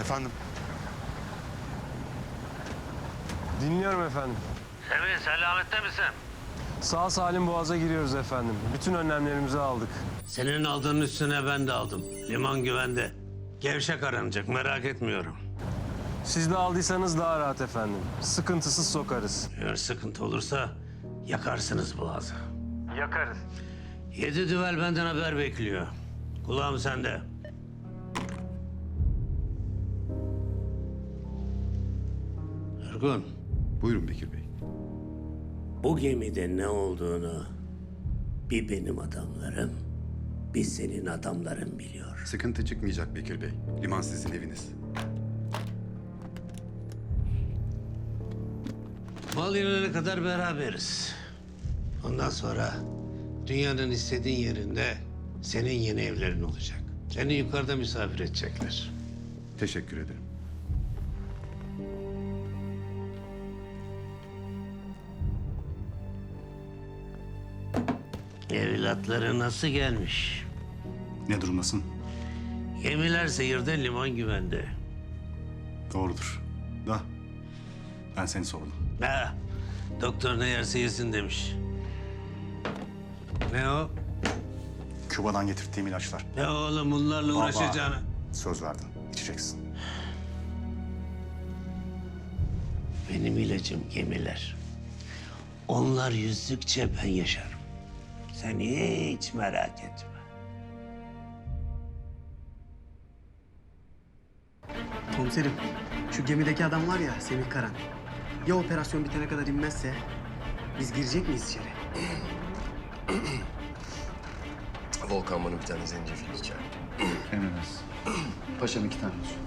Efendim? Dinliyorum efendim. Semih selamette misin? Sağ salim boğaza giriyoruz efendim. Bütün önlemlerimizi aldık. Senin aldığın üstüne ben de aldım. Liman güvende. Gevşek aranacak merak etmiyorum. Siz de aldıysanız daha rahat efendim. Sıkıntısız sokarız. Eğer sıkıntı olursa yakarsınız boğazı. Yakarız. Yedi düvel benden haber bekliyor. Kulağım sende. Ergun, Buyurun Bekir Bey. bu gemide ne olduğunu bir benim adamlarım, bir senin adamların biliyor. Sıkıntı çıkmayacak Bekir Bey. Liman sizin eviniz. Mal yerine kadar beraberiz. Ondan sonra dünyanın istediğin yerinde senin yeni evlerin olacak. Seni yukarıda misafir edecekler. Teşekkür ederim. Evlatları nasıl gelmiş? Ne durumdasın? Gemiler seyirde, liman güvende. Doğrudur. Da ben seni sordum. Ha, doktor ne yerse yesin demiş. Ne o? Küba'dan getirdiğim ilaçlar. Ya oğlum bunlarla uğraşacağını. Söz verdin. İçeceksin. Benim ilacım gemiler. Onlar yüzdükçe ben yaşarım. Sen hiç merak etme. Komiserim, şu gemideki adam var ya Semih Karan. Ya operasyon bitene kadar inmezse biz girecek miyiz içeri? Volkan bana bir tane zencefil içer. Emredersin. Paşam iki tane olsun.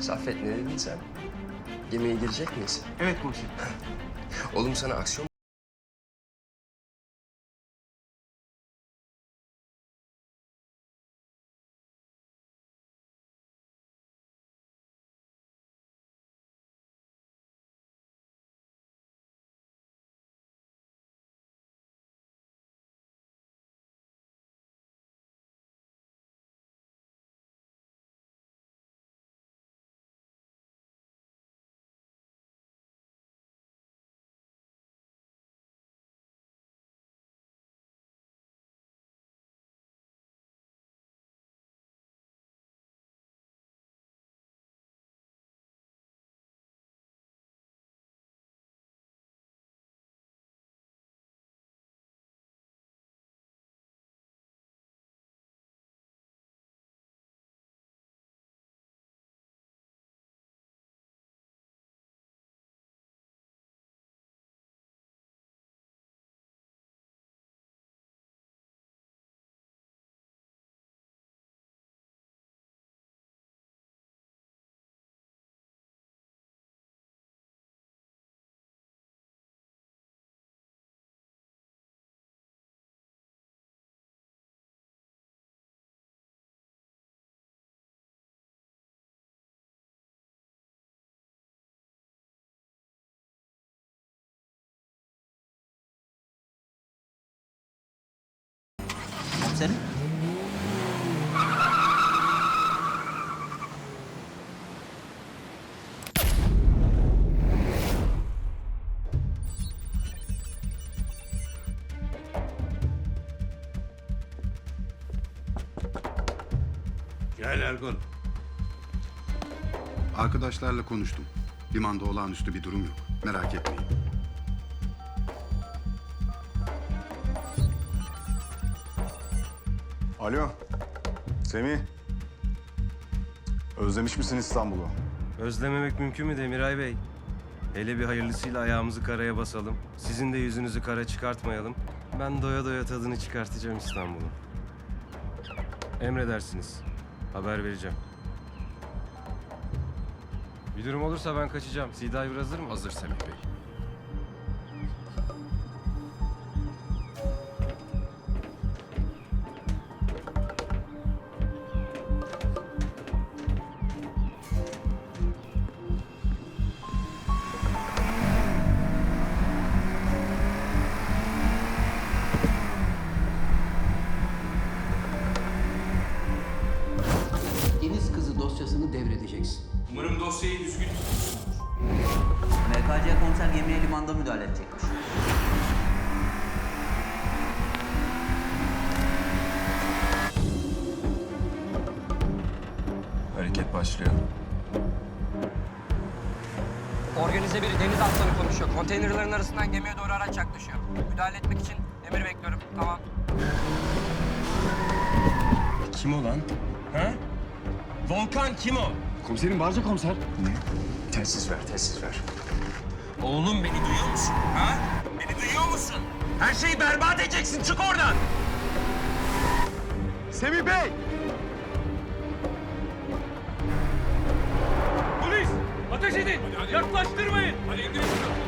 Saffet ne dedin sen? Gemiye girecek miyiz? Evet komiserim. Oğlum sana aksiyon Komiserim. Gel Ergun. Arkadaşlarla konuştum. Limanda olağanüstü bir durum yok. Merak etmeyin. Alo. Semih. Özlemiş misin İstanbul'u? Özlememek mümkün mü Demiray Bey? Hele bir hayırlısıyla ayağımızı karaya basalım. Sizin de yüzünüzü kara çıkartmayalım. Ben doya doya tadını çıkartacağım İstanbul'un. Emredersiniz. Haber vereceğim. Bir durum olursa ben kaçacağım. Siday hazır mı? Hazır Semih Bey. Organize bir deniz aslanı konuşuyor. Konteynerlerin arasından gemiye doğru araç yaklaşıyor. Müdahale etmek için emir bekliyorum. Tamam. Kim o lan? Ha? Volkan kim o? Komiserim Barca komiser. Ne? Telsiz ver, telsiz ver. Oğlum beni duyuyor musun? Ha? Beni duyuyor musun? Her şeyi berbat edeceksin. Çık oradan. Semih Bey! Edin! Yaklaştırmayın! Hadi indirin şunu.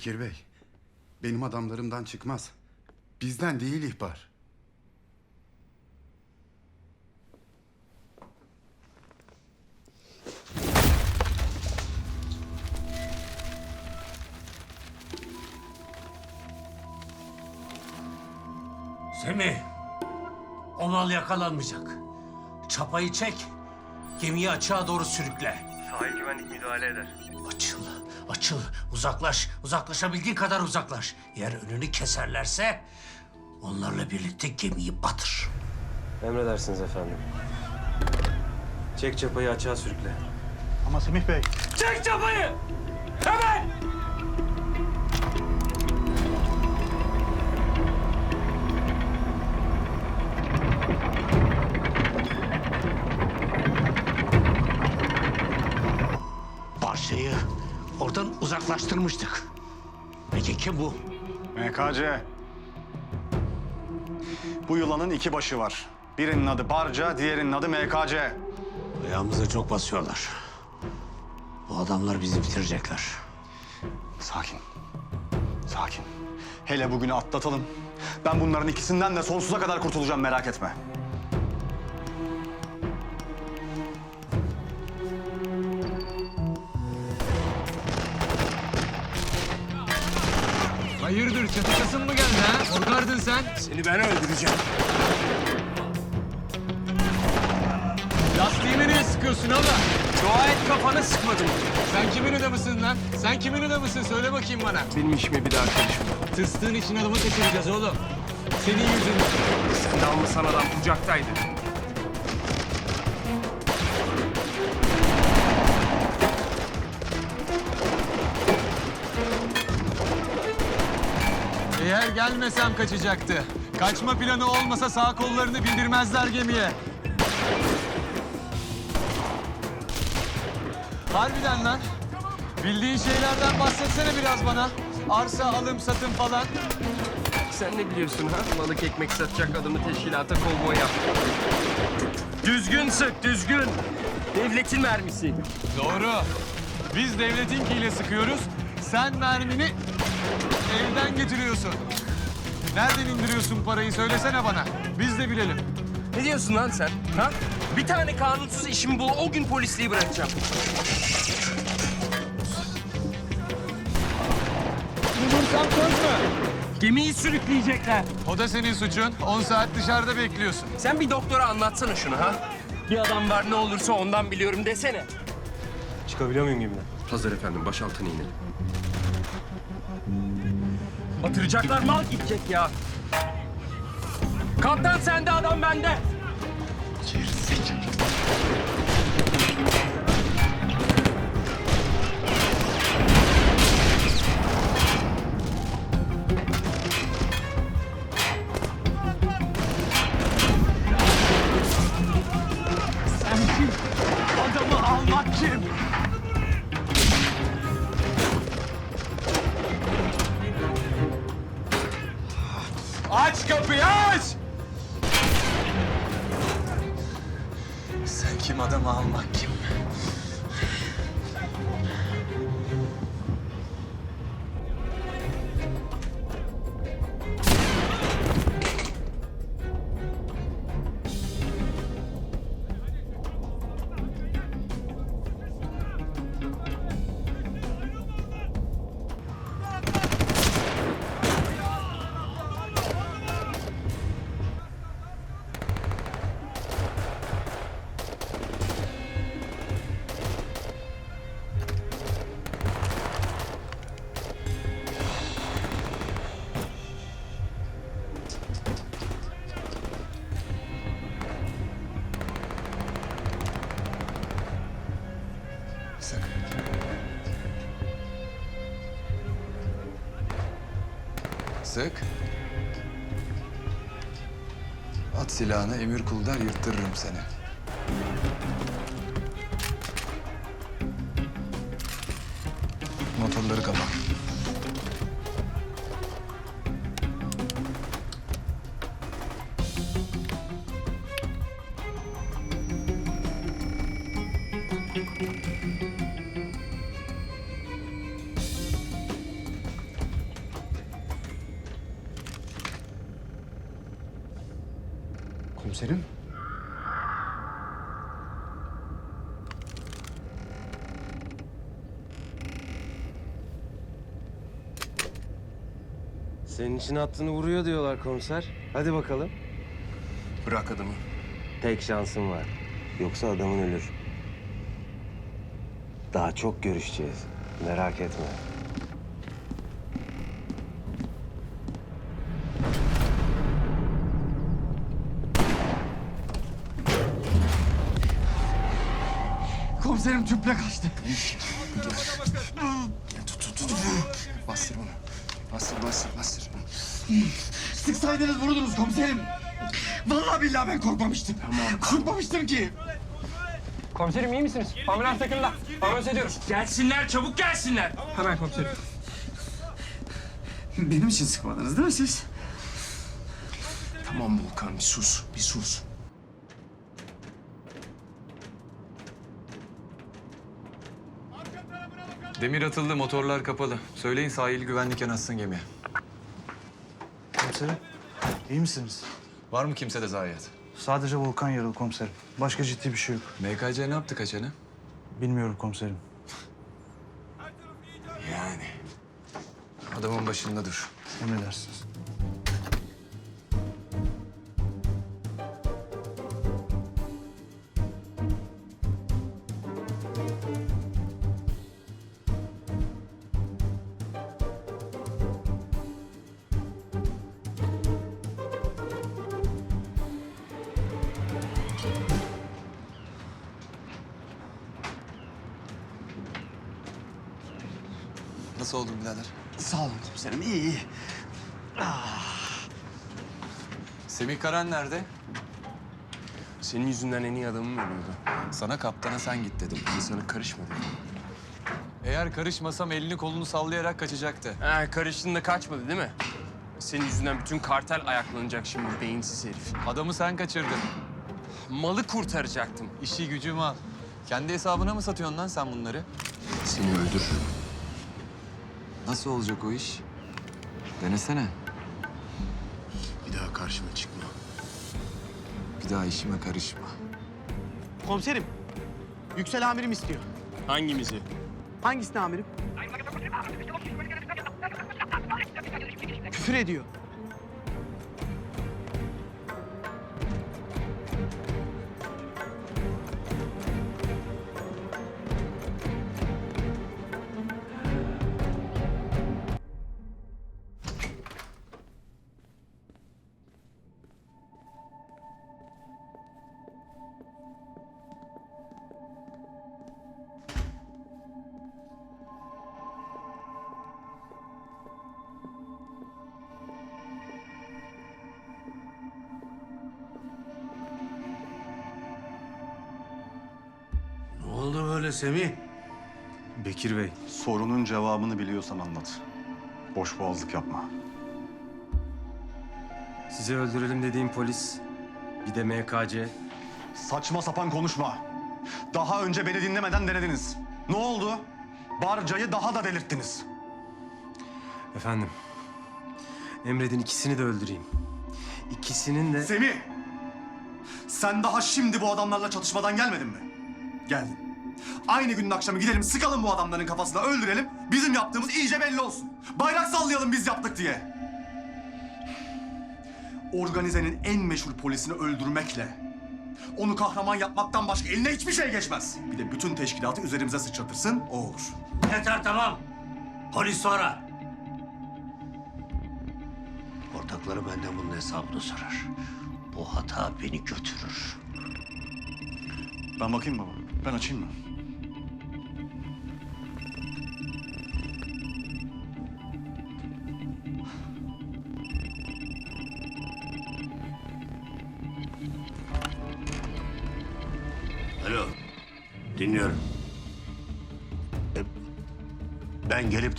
Bekir Bey, benim adamlarımdan çıkmaz. Bizden değil ihbar. Semih, o mal yakalanmayacak. Çapayı çek, gemiyi açığa doğru sürükle. Sahil güvenlik müdahale eder. Açıl, açıl, uzaklaş, uzaklaşabildiğin kadar uzaklaş. Eğer önünü keserlerse onlarla birlikte gemiyi batır. Emredersiniz efendim. Çek çapayı açığa sürükle. Ama Semih Bey... Çek çapayı! Hemen! Oradan uzaklaştırmıştık. Peki kim bu? MKC. Bu yılanın iki başı var. Birinin adı Barca, diğerinin adı MKC. Ayağımıza çok basıyorlar. Bu adamlar bizi bitirecekler. Sakin. Sakin. Hele bugünü atlatalım. Ben bunların ikisinden de sonsuza kadar kurtulacağım merak etme. Hayırdır çatışasın mı geldi ha? Korkardın sen. Seni ben öldüreceğim. Lastiğimi niye sıkıyorsun ama? Dua et kafanı sıkmadım. Sen kimin adamısın lan? Sen kimin adamısın söyle bakayım bana. Benim işime bir daha karışma. Tıstığın için adamı kaçıracağız oğlum. Senin yüzünden. Sen de almasan adam kucaktaydı. Gelmesem kaçacaktı. Kaçma planı olmasa sağ kollarını bildirmezler gemiye. Harbiden lan. Bildiğin şeylerden bahsetsene biraz bana. Arsa, alım, satım falan. Sen ne biliyorsun ha? Balık ekmek satacak adamı teşkilata kovboy yap. Düzgün sık, düzgün. Devletin mermisi. Doğru. Biz devletinkiyle sıkıyoruz. Sen mermini evden getiriyorsun. Nereden indiriyorsun parayı söylesene bana. Biz de bilelim. Ne diyorsun lan sen? Ha? Bir tane kanunsuz işimi bul, o gün polisliği bırakacağım. Bulursam söz mü? Gemiyi sürükleyecekler. O da senin suçun. 10 saat dışarıda bekliyorsun. Sen bir doktora anlatsana şunu ha. Bir adam var ne olursa ondan biliyorum desene. Çıkabiliyor muyum gemiden? Hazır efendim, baş altına inelim. Batıracaklar, mal gidecek ya. Kaptan sende, adam bende. Adamı Sık. At silahını emir kul der yırttırırım seni. Komiserim. Senin için attığını vuruyor diyorlar komiser. Hadi bakalım. Bırak adamı. Tek şansın var. Yoksa adamın ölür. Daha çok görüşeceğiz. Merak etme. Komiserim tüple kaçtı. Bastır bunu. Bastır, bastır, bastır. Sıksaydınız vururdunuz komiserim. Vallahi billahi ben korkmamıştım. Korkmamıştım ki. Komiserim iyi misiniz? Ambulans takımda. Ambulans ediyoruz. Gelsinler, çabuk gelsinler. Hemen komiserim. Benim için sıkmadınız değil mi siz? Tamam Volkan, bir sus, bir sus. Demir atıldı, motorlar kapalı. Söyleyin sahil güvenlik yanaşsın gemiye. Komiserim, iyi misiniz? Var mı kimsede zayiat? Sadece Volkan yaralı komiserim. Başka ciddi bir şey yok. MKC ne yaptı kaçanı? Bilmiyorum komiserim. Yani. Adamın başında dur. Emredersiniz. Nasıl oldun birader? Sağ olun komiserim iyi iyi. Semih Karan nerede? Senin yüzünden en iyi adamım ölüyordu. Sana kaptana sen git dedim. Ben sana karışma dedim. Eğer karışmasam elini kolunu sallayarak kaçacaktı. Ha, karıştın da kaçmadı değil mi? Senin yüzünden bütün kartel ayaklanacak şimdi beyinsiz herif. Adamı sen kaçırdın. Malı kurtaracaktım. İşi gücü mal. Kendi hesabına mı satıyorsun lan sen bunları? Seni öldürürüm. Nasıl olacak o iş? Denesene. Bir daha karşıma çıkma. Bir daha işime karışma. Komiserim. Yüksel amirim istiyor. Hangimizi? Hangisini amirim? Küfür ediyor. Böyle Semih? Bekir Bey, Sorunun cevabını biliyorsan anlat. Boş boğazlık yapma. sizi öldürelim dediğim polis, bir de MKC. Saçma sapan konuşma. Daha önce beni dinlemeden denediniz. Ne oldu? Barca'yı daha da delirttiniz. Efendim, emredin ikisini de öldüreyim. İkisinin de... Semih! Sen daha şimdi bu adamlarla çatışmadan gelmedin mi? Geldin. Aynı günün akşamı gidelim sıkalım bu adamların kafasına öldürelim. Bizim yaptığımız iyice belli olsun. Bayrak sallayalım biz yaptık diye. Organizenin en meşhur polisini öldürmekle onu kahraman yapmaktan başka eline hiçbir şey geçmez. Bir de bütün teşkilatı üzerimize sıçratırsın o olur. Yeter tamam. Polis sonra. Ortakları benden bunun hesabını sorar. Bu hata beni götürür. Ben bakayım baba. Ben açayım mı?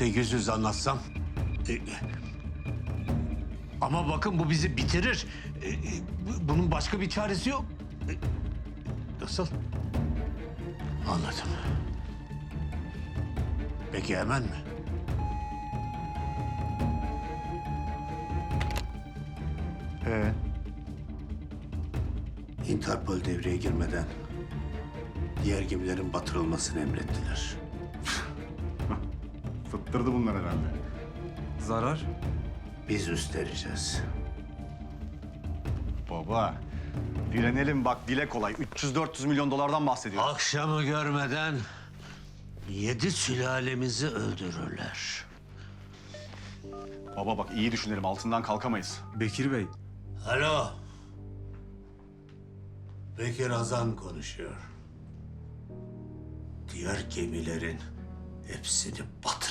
De yüz yüze anlatsam... e, ama bakın bu bizi bitirir. E, e, bu- bunun başka bir çaresi yok. E, nasıl? Anladım. Peki hemen mi? Ee, Interpol devreye girmeden diğer gemilerin batırılmasını emrettiler. Fıttırdı bunlar herhalde. Zarar? Biz üstleneceğiz. Baba, direnelim bak dile kolay. 300-400 milyon dolardan bahsediyor. Akşamı görmeden yedi sülalemizi öldürürler. Baba bak iyi düşünelim altından kalkamayız. Bekir Bey, Alo. Bekir Hazan konuşuyor. Diğer gemilerin hepsini batır.